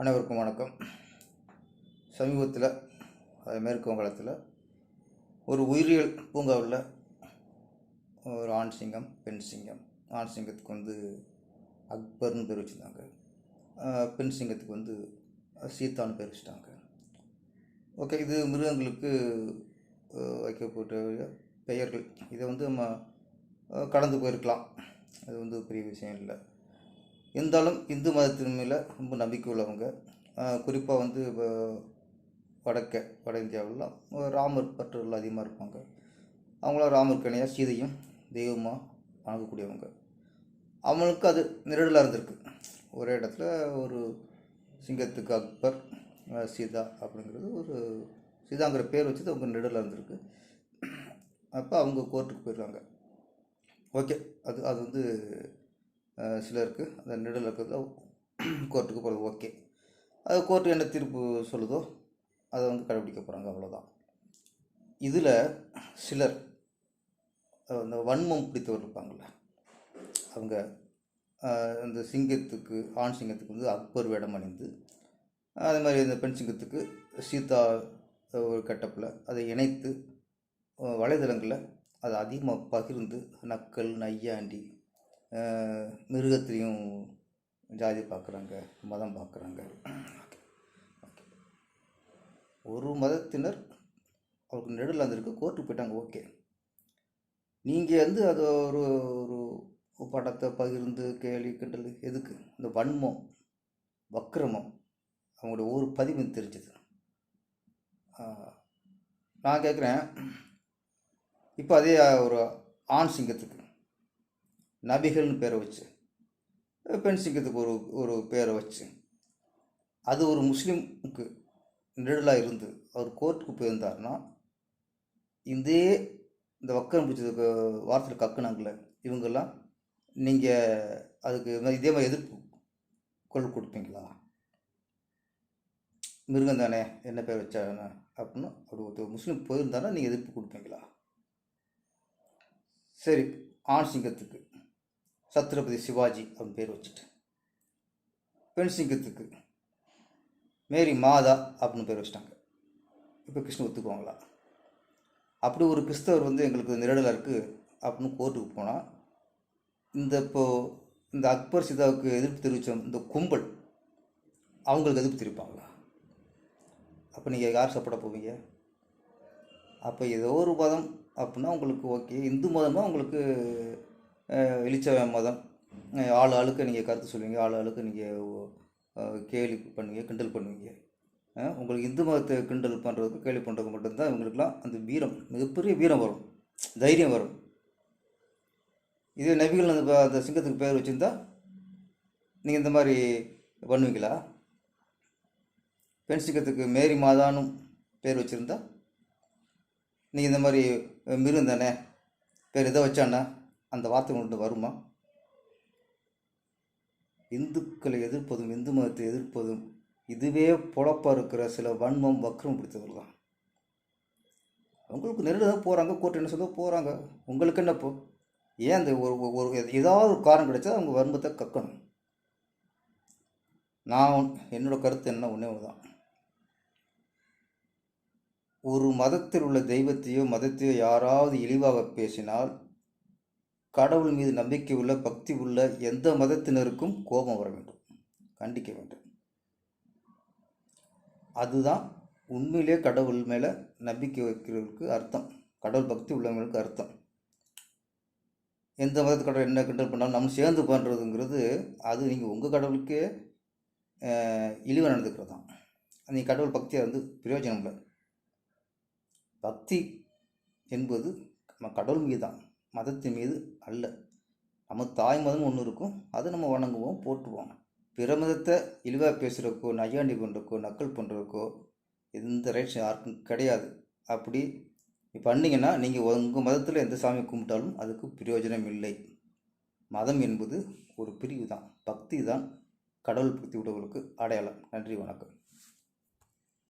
அனைவருக்கும் வணக்கம். சமீபத்தில் மேற்கு வங்காளத்தில் ஒரு உயிரியல் பூங்காவில் ஒரு ஆண் சிங்கம் பெண் சிங்கம். ஆண் சிங்கத்துக்கு வந்து அக்பர்னு பேர் வச்சுருந்தாங்க. பெண் சிங்கத்துக்கு வந்து சீத்தான்னு பேர் வச்சுட்டாங்க. ஓகே இது மிருகங்களுக்கு வைக்கப்பட்ட பெயர்கள். இதை வந்து நம்ம கடந்து போயிருக்கலாம். அது வந்து பெரிய விஷயம் இல்லை. இருந்தாலும் இந்து மதத்தின் மேலே ரொம்ப நம்பிக்கை உள்ளவங்க குறிப்பாக வந்து இப்போ வடக்க வட இந்தியாவிலாம் ராமர் பற்றுகள் அதிகமாக இருப்பாங்க. அவங்களாம் ராமர் கணையாக சீதையும் தெய்வமாக வணங்கக்கூடியவங்க. அவங்களுக்கு அது நிரடலாக இருந்திருக்கு. ஒரே இடத்துல ஒரு சிங்கத்துக்கு அக்பர் சீதா அப்படிங்கிறது ஒரு சீதாங்கிற பேர் வச்சு அவங்க நிழலாக இருந்திருக்கு. அப்போ அவங்க கோர்ட்டுக்கு போயிடுறாங்க. ஓகே. அது அது வந்து சிலருக்கு அந்த நிழல் இருக்கிறது கோர்ட்டுக்கு போகிறது ஓகே. அது கோர்ட்டு என்ன தீர்ப்பு சொல்லுதோ அதை வந்து கடைபிடிக்க போகிறாங்க அவ்வளோதான் இதில் சிலர் அந்த வன்மம் பிடித்தவர் இருப்பாங்கள்ல அவங்க அந்த சிங்கத்துக்கு ஆண் சிங்கத்துக்கு வந்து அக்பர் வேடம் அணிந்து அதே மாதிரி இந்த பெண் சிங்கத்துக்கு சீதா ஒரு கட்டப்பில் அதை இணைத்து வலைதளங்களில் அதை அதிகமாக பகிர்ந்து நக்கல் நையாண்டி மிருகத்திலையும் ஜாதி பார்க்குறாங்க மதம் பார்க்குறாங்க. ஒரு மதத்தினர் அவருக்கு நெடுல இருக்குது கோர்ட்டுக்கு போயிட்டாங்க ஓகே நீங்கள் வந்து அது ஒரு ஒரு படத்தை பகிர்ந்து கேலி கிண்டல் எதுக்கு? இந்த வன்மம் வக்கிரமம் அவங்களுடைய ஒரு பதிவு தெரிஞ்சது. நான் கேட்குறேன் இப்போ அதே ஒரு ஆண் சிங்கத்துக்கு. நபிகள்னு பேரை வச்சு பெண் சிங்கத்துக்கு ஒரு ஒரு பேரை வச்சு. அது ஒரு முஸ்லீமுக்கு நிழலாக இருந்து அவர் கோர்ட்டுக்கு போயிருந்தாருன்னா இதே இந்த வக்கரம் பிடிச்சதுக்கு வாரத்தில் கக்குனாங்களே இவங்கெல்லாம் நீங்கள் அதுக்கு இது மாதிரி இதே மாதிரி எதிர்ப்பு குரல் கொடுப்பீங்களா? மிருகம் தானே என்ன பேர் வச்சாங்க அப்படின்னு அப்படி ஒருத்தர் முஸ்லீம் போயிருந்தாருன்னா நீங்கள் எதிர்ப்பு கொடுப்பீங்களா? சரி ஆண் சிங்கத்துக்கு. சத்ரபதி சிவாஜி அப்படின்னு பேர் வச்சுட்டு பெண் சிங்கத்துக்கு மேரி மாதா அப்படின்னு பேர் வச்சிட்டாங்க. இப்போ கிருஷ்ணன் ஒத்துக்குவாங்களா? அப்படி ஒரு கிறிஸ்தவர் வந்து எங்களுக்கு நிரடலாக இருக்குது அப்படின்னு கோர்ட்டுக்கு போனால் இந்த இப்போ இந்த அக்பர் சிதாவுக்கு எதிர்ப்பு தெரிவித்த இந்த கும்பல் அவங்களுக்கு எதிர்ப்பு தெரிவிப்பாங்களா? அப்போ நீங்கள் யார் சாப்பிட போவீங்க? அப்போ ஏதோ ஒரு மதம் அப்படின்னா உங்களுக்கு ஓகே இந்து மதம்னா உங்களுக்கு இழிச்ச மதம். ஆள் ஆளுக்கு நீங்கள் கருத்து சொல்லுவீங்க ஆள் ஆளுக்கு நீங்கள் கேலி பண்ணுவீங்க கிண்டல் பண்ணுவீங்க. உங்களுக்கு இந்து மதத்தை கிண்டல் பண்ணுறதுக்கு கேலி பண்ணுறதுக்கு மட்டும்தான் இவங்களுக்குலாம் அந்த வீரம் மிகப்பெரிய வீரம் வரும். தைரியம் வரும். இதே நபிகள் அந்த அந்த சிங்கத்துக்கு பேர் வச்சுருந்தா நீங்கள் இந்த மாதிரி பண்ணுவீங்களா? பெண் சிங்கத்துக்கு மேரி மாதானும் பேர் வச்சுருந்தா நீங்கள் இந்த மாதிரி மிருந்தானே பேர் இதை வச்சானா அந்த வார்த்தை உங்கள்கிட்ட வருமா? இந்துக்களை எதிர்ப்பதும் இந்து மதத்தை எதிர்ப்பதும் இதுவே பொழப்பாக இருக்கிற சில வன்மம் வக்ரம் பிடித்தவர்கள் தான். அவங்களுக்கு நெருட தான் போகிறாங்க கோர்ட் என்ன சொல்ல போகிறாங்க உங்களுக்கு என்ன இப்போ? ஏன் அந்த ஒரு ஒரு- ஏதாவது ஒரு காரணம் கிடைச்சா அவங்க வன்மத்தை கக்கணும். நான் என்னோடய கருத்து என்ன? ஒன்றே தான் ஒரு மதத்தில் உள்ள தெய்வத்தையோ மதத்தையோ யாராவது இழிவாக பேசினால் கடவுள் மீது நம்பிக்கை உள்ள பக்தி உள்ள எந்த மதத்தினருக்கும் கோபம் வர வேண்டும். கண்டிக்க வேண்டும். அதுதான் உண்மையிலே கடவுள் மேலே நம்பிக்கை வைக்கிறவர்களுக்கு அர்த்தம். கடவுள் பக்தி உள்ளவங்களுக்கு அர்த்தம். எந்த மதத்து கடவுள் என்ன கிண்டல் பண்ணாலும் நம்ம சேர்ந்து பண்ணுறதுங்கிறது அது நீங்கள் உங்கள் கடவுளுக்கே இழிவாக நடந்துக்கிறது தான் நீங்கள் கடவுள் பக்தியாக வந்து பிரயோஜனம் இல்லை. பக்தி என்பது நம்ம கடவுள் மீது தான் மதத்தின் மீது அல்ல. நம்ம தாய் மதம் ஒன்று இருக்கும். அதை நம்ம வணங்குவோம் போட்டுவோம் பிற மதத்தை இழிவாக பேசுகிறக்கோ நையாண்டி பண்ணுறக்கோ நக்கல் பண்ணுறக்கோ எந்த ரைட்ஸ் யாருக்கும் கிடையாது. அப்படி பண்ணிங்கன்னா நீங்கள் உங்கள் மதத்தில் எந்த சாமி கும்பிட்டாலும் அதுக்கு பிரயோஜனம் இல்லை. மதம் என்பது ஒரு பிரிவு தான் பக்தி தான் கடவுள் பக்தி உடவுகளுக்கு அடையாளம். நன்றி வணக்கம்.